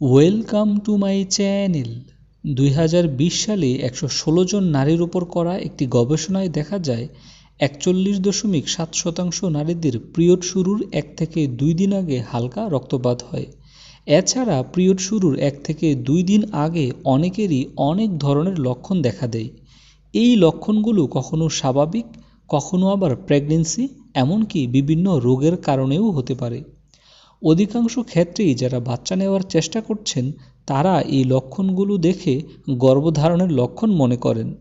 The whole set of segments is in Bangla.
Welcome to my channel. দুই হাজার বিশ সালে একশো ষোলো জন নারীর উপর করা একটি গবেষণায় দেখা যায়, একচল্লিশ দশমিক সাত শতাংশ নারীদের পিরিয়ড শুরুর এক থেকে দুই দিন আগে হালকা রক্তপাত হয়। এছাড়া পিরিয়ড শুরুর এক থেকে দুই দিন আগে অনেকেরই অনেক ধরনের লক্ষণ দেখা দেয়। এই লক্ষণগুলো কখনো স্বাভাবিক, কখনো আবার প্রেগনেন্সি, এমনকি বিভিন্ন রোগের কারণেও হতে পারে। অধিকাংশ ক্ষেত্রেই যারা বাচ্চা নেওয়ার চেষ্টা করছেন, তারা এই লক্ষণগুলো দেখে গর্ভধারণের লক্ষণ মনে করেন।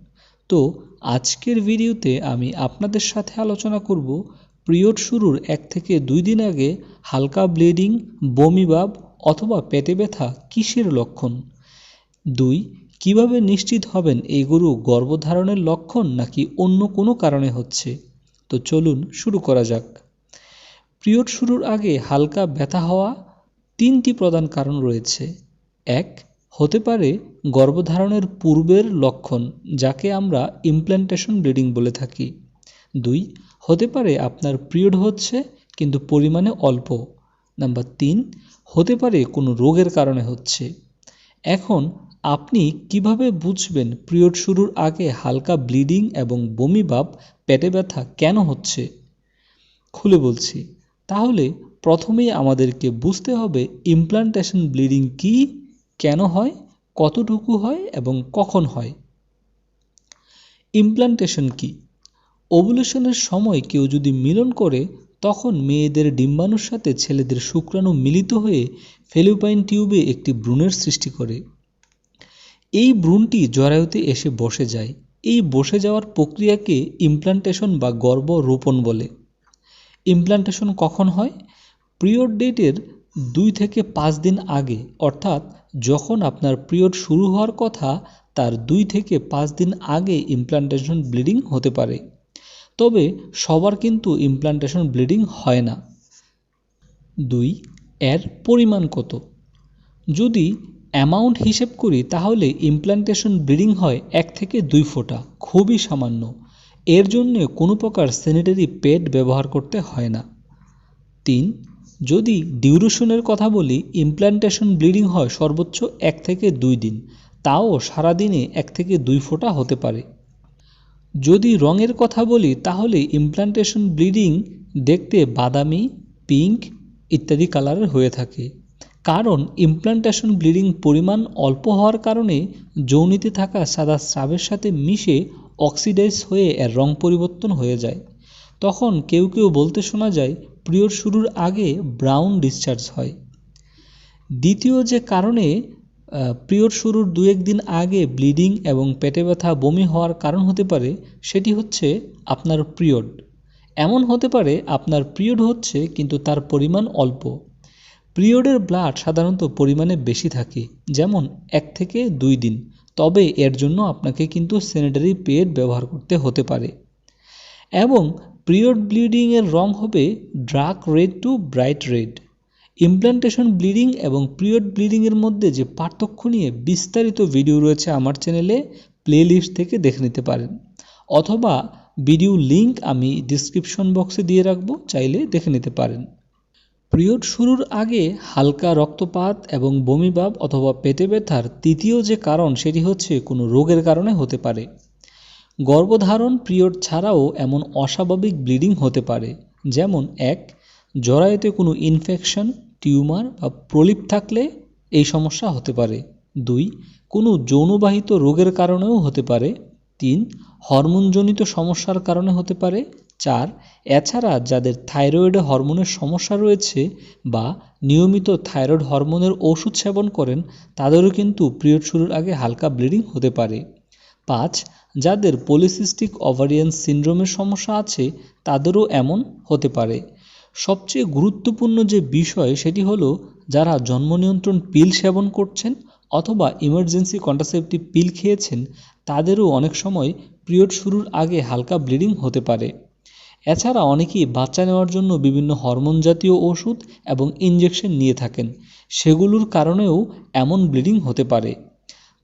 তো, আজকের ভিডিওতে আমি আপনাদের সাথে আলোচনা করব পিরিয়ড শুরুর এক থেকে দুই দিন আগে হালকা ব্লিডিং বমিভাব অথবা পেটে ব্যথা কিসের লক্ষণ? দুই, কীভাবে নিশ্চিত হবেন এই গরু গর্ভধারণের লক্ষণ নাকি অন্য কোনো কারণে হচ্ছে? তো চলুন শুরু করা যাক। পিরিয়ড শুরুর আগে হালকা ব্যথা হওয়া তিনটি প্রধান কারণ রয়েছে। এক, হতে পারে গর্ভধারণের পূর্বের লক্ষণ, যাকে আমরা ইমপ্ল্যান্টেশন ব্লিডিং বলে থাকি। দুই, হতে পারে আপনার পিরিয়ড হচ্ছে, কিন্তু পরিমাণে অল্প। নাম্বার তিন, হতে পারে কোনো রোগের কারণে হচ্ছে। এখন আপনি কীভাবে বুঝবেন পিরিয়ড শুরুর আগে হালকা ব্লিডিং এবং বমি ভাব, পেটে ব্যথা কেন হচ্ছে? খুলে বলছি। তাহলে প্রথমেই আমাদেরকে বুঝতে হবে ইমপ্লান্টেশন ব্লিডিং কি, কেন হয়, কতটুকু হয় এবং কখন হয়। ইমপ্লান্টেশন কি? ওভুলেশনের সময় কেউ যদি মিলন করে, তখন মেয়েদের ডিম্বাণুর সাথে ছেলেদের শুক্রাণু মিলিত হয়ে ফেলুপাইন টিউবে একটি ভ্রূণের সৃষ্টি করে। এই ভ্রূণটি জরায়ুতে এসে বসে যায়। এই বসে যাওয়ার প্রক্রিয়াকে ইমপ্লান্টেশন বা গর্ভরোপণ বলে। ইমপ্লান্টেশন কখন হয়? পিরিয়ড ডেটের দুই থেকে পাঁচ দিন আগে, অর্থাৎ যখন আপনার পিরিয়ড শুরু হওয়ার কথা, তার দুই থেকে পাঁচ দিন আগে ইমপ্লান্টেশন ব্লিডিং হতে পারে। তবে সবার কিন্তু ইমপ্লান্টেশন ব্লিডিং হয় না। দুই, এর পরিমাণ কত? যদি অ্যামাউন্ট হিসেব করি, তাহলে ইমপ্লান্টেশন ব্লিডিং হয় এক থেকে দুই ফোঁটা, খুবই সামান্য। এর জন্য কোনো প্রকার স্যানিটারি প্যাড ব্যবহার করতে হয় না। তিন, যদি ডিউরেশনের কথা বলি ইমপ্ল্যান্টেশন ব্লিডিং হয় সর্বোচ্চ এক থেকে দুই দিন, তাও সারাদিনে এক থেকে দুই ফোঁটা হতে পারে। যদি রঙের কথা বলি, তাহলে ইমপ্ল্যান্টেশন ব্লিডিং দেখতে বাদামি পিঙ্ক ইত্যাদি কালারের হয়ে থাকে। কারণ ইমপ্ল্যান্টেশন ব্লিডিং পরিমাণ অল্প হওয়ার কারণে যৌনিতে থাকা সাদা স্রাবের সাথে মিশে অক্সিডাইজ হয়ে এর রং পরিবর্তন হয়ে যায়। তখন কেউ কেউ বলতে শোনা যায় পিরিয়ড শুরুর আগে ব্রাউন ডিসচার্জ হয়। দ্বিতীয় যে কারণে পিরিয়ড শুরুর দু একদিন আগে ব্লিডিং এবং পেটে ব্যথা বমি হওয়ার কারণ হতে পারে, সেটি হচ্ছে আপনার পিরিয়ড। এমন হতে পারে, আপনার পিরিয়ড হচ্ছে কিন্তু তার পরিমাণ অল্প। পিরিয়ডের ব্লাড সাধারণত পরিমাণে বেশি থাকে, যেমন এক থেকে দুই দিন। তবে এর জন্য আপনাকে কিন্তু স্যানিটারি পেড ব্যবহার করতে হতে পারে। এবং পিরিয়ড ব্লিডিংয়ের রং হবে dark red to bright red implantation bleeding এবং পিরিয়ড ব্লিডিংয়ের মধ্যে যে পার্থক্য নিয়ে বিস্তারিত ভিডিও রয়েছে আমার চ্যানেলে প্লে লিস্ট থেকে দেখে নিতে পারেন। অথবা ভিডিও লিঙ্ক আমি ডিসক্রিপশন বক্সে দিয়ে রাখব, চাইলে দেখে নিতে পারেন। পিরিয়ড শুরুর আগে হালকা রক্তপাত এবং বমিভাব অথবা পেটে ব্যথার তৃতীয় যে কারণ সেটি হচ্ছে কোনো রোগের কারণে হতে পারে। গর্ভধারণ পিরিয়ড ছাড়াও এমন অস্বাভাবিক ব্লিডিং হতে পারে, যেমন এক, জরায়ুতে কোনো ইনফেকশন, টিউমার বা প্রলিপ থাকলে এই সমস্যা হতে পারে। দুই, কোনো যৌনবাহিত রোগের কারণেও হতে পারে। তিন, হরমোনজনিত সমস্যার কারণে হতে পারে। চার, এছাড়া যাদের থাইরয়েডে হরমোনের সমস্যা রয়েছে বা নিয়মিত থাইরয়েড হরমোনের ওষুধ সেবন করেন, তাদেরও কিন্তু পিরিয়ড শুরুর আগে হালকা ব্লিডিং হতে পারে। পাঁচ, যাদের পলিসিস্টিক ওভারিয়ান সিন্ড্রোমের সমস্যা আছে, তাদেরও এমন হতে পারে। সবচেয়ে গুরুত্বপূর্ণ যে বিষয় সেটি হলো যারা জন্ম নিয়ন্ত্রণ পিল সেবন করছেন অথবা ইমার্জেন্সি কন্ট্রাসেপটিভ পিল খেয়েছেন, তাদেরও অনেক সময় পিরিয়ড শুরুর আগে হালকা ব্লিডিং হতে পারে। এছাড়া অনেকেই বাচ্চা নেওয়ার জন্য বিভিন্ন হরমোন জাতীয় ওষুধ এবং ইঞ্জেকশন নিয়ে থাকেন। সেগুলোর কারণেও এমন ব্লিডিং হতে পারে।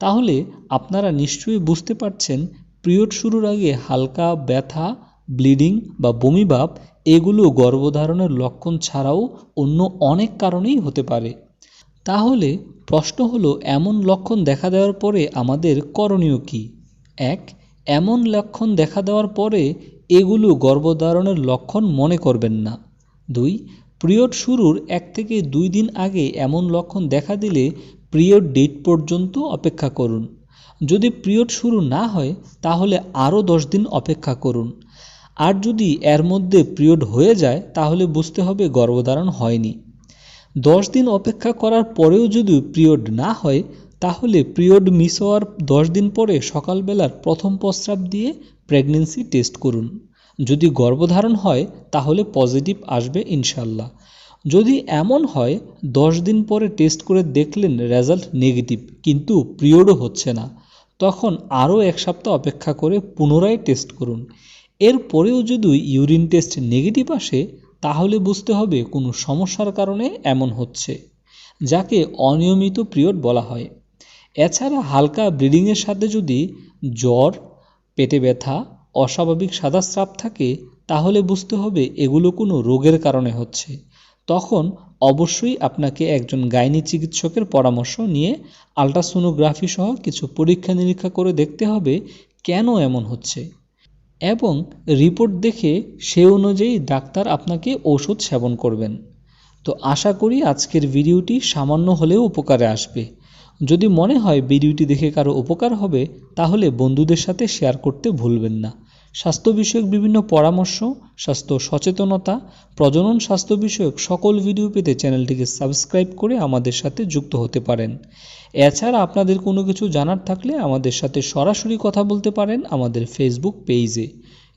তাহলে আপনারা নিশ্চয়ই বুঝতে পারছেন, পিরিয়ড শুরুর আগে হালকা ব্যথা, ব্লিডিং বা বমিভাব এগুলো গর্ভধারণের লক্ষণ ছাড়াও অন্য অনেক কারণেই হতে পারে। তাহলে প্রশ্ন হলো, এমন লক্ষণ দেখা দেওয়ার পরে আমাদের করণীয় কি? এক, এমন লক্ষণ দেখা দেওয়ার পরে এগুলো গর্ভধারণের লক্ষণ মনে করবেন না। দুই, পিরিয়ড শুরুর এক থেকে দুই দিন আগে এমন লক্ষণ দেখা দিলে পিরিয়ড ডেট পর্যন্ত অপেক্ষা করুন। যদি পিরিয়ড শুরু না হয়, তাহলে আরও দশ দিন অপেক্ষা করুন। আর যদি এর মধ্যে পিরিয়ড হয়ে যায়, তাহলে বুঝতে হবে গর্ভধারণ হয়নি। দশ দিন অপেক্ষা করার পরেও যদি পিরিয়ড না হয় তাহলে পিরিয়ড মিস হওয়ার দশ দিন পরে সকালবেলার প্রথম প্রস্রাব দিয়ে প্রেগনেন্সি টেস্ট করুন। যদি গর্ভধারণ হয়, তাহলে পজিটিভ আসবে ইনশাল্লাহ যদি এমন হয়, দশ দিন পরে টেস্ট করে দেখলেন রেজাল্ট নেগেটিভ, কিন্তু পিরিয়ডও হচ্ছে না, তখন আরও এক সপ্তাহ অপেক্ষা করে পুনরায় টেস্ট করুন। এরপরেও যদি ইউরিন টেস্ট নেগেটিভ আসে, তাহলে বুঝতে হবে কোনো সমস্যার কারণে এমন হচ্ছে, যাকে অনিয়মিত পিরিয়ড বলা হয়। এছাড়া হালকা ব্লিডিংয়ের সাথে যদি জ্বর, পেটে ব্যথা, অস্বাভাবিক সাদা স্রাব থাকে, তাহলে বুঝতে হবে এগুলো কোনো রোগের কারণে হচ্ছে। তখন অবশ্যই আপনাকে একজন গাইনি চিকিৎসকের পরামর্শ নিয়ে আলট্রাসোনোগ্রাফি সহ কিছু পরীক্ষা নিরীক্ষা করে দেখতে হবে কেন এমন হচ্ছে। এবং রিপোর্ট দেখে সে অনুযায়ী ডাক্তার আপনাকে ওষুধ সেবন করবেন। তো আশা করি আজকের ভিডিওটি সামান্য হলেও উপকারে আসবে। যদি মনে হয় ভিডিওটি দেখে কারও উপকার হবে, তাহলে বন্ধুদের সাথে শেয়ার করতে ভুলবেন না। স্বাস্থ্য বিষয়ক বিভিন্ন পরামর্শ, স্বাস্থ্য সচেতনতা, প্রজনন স্বাস্থ্য বিষয়ক সকল ভিডিও পেতে চ্যানেলটিকে সাবস্ক্রাইব করে আমাদের সাথে যুক্ত হতে পারেন। এছাড়া আপনাদের কোনো কিছু জানার থাকলে আমাদের সাথে সরাসরি কথা বলতে পারেন আমাদের ফেসবুক পেজে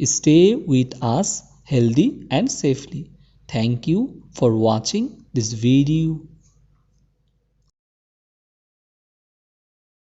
stay with us healthy and safely thank you for watching this video